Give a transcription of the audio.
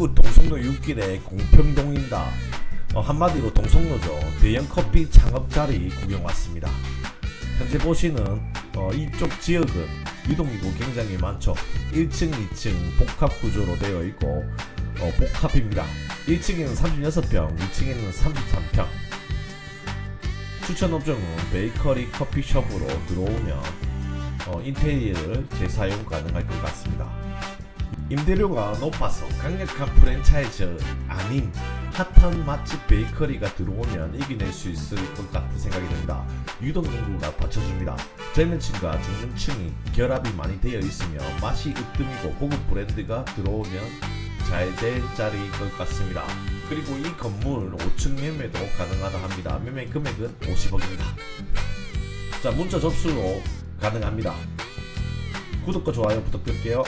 이곳 동성로 6길의 공평동입니다. 어, 한마디로 동성로죠. 대형 커피 창업 자리 구경 왔습니다. 현재 보시는 어, 이쪽 지역은 유동인구 굉장히 많죠. 1층, 2층 복합 구조로 되어 있고 어, 복합입니다. 1층에는 36평, 2층에는 33평. 추천 업종은 베이커리 커피숍으로 들어오면 어, 인테리어를 재사용 가능할 것 같습니다. 임대료가 높아서 강력한 프랜차이즈 아닌 핫한 맛집 베이커리가 들어오면 이겨낼 수 있을 것 같은 생각이 듭니다. 유동 인구가 받쳐줍니다. 젊은 층과 중년 층이 결합이 많이 되어 있으며 맛이 으뜸이고 고급 브랜드가 들어오면 잘 될 자리일 것 같습니다. 그리고 이 건물 5층 매매도 가능하다 합니다. 매매 금액은 50억입니다. 자 문자 접수로 가능합니다. 구독과 좋아요 부탁드릴게요.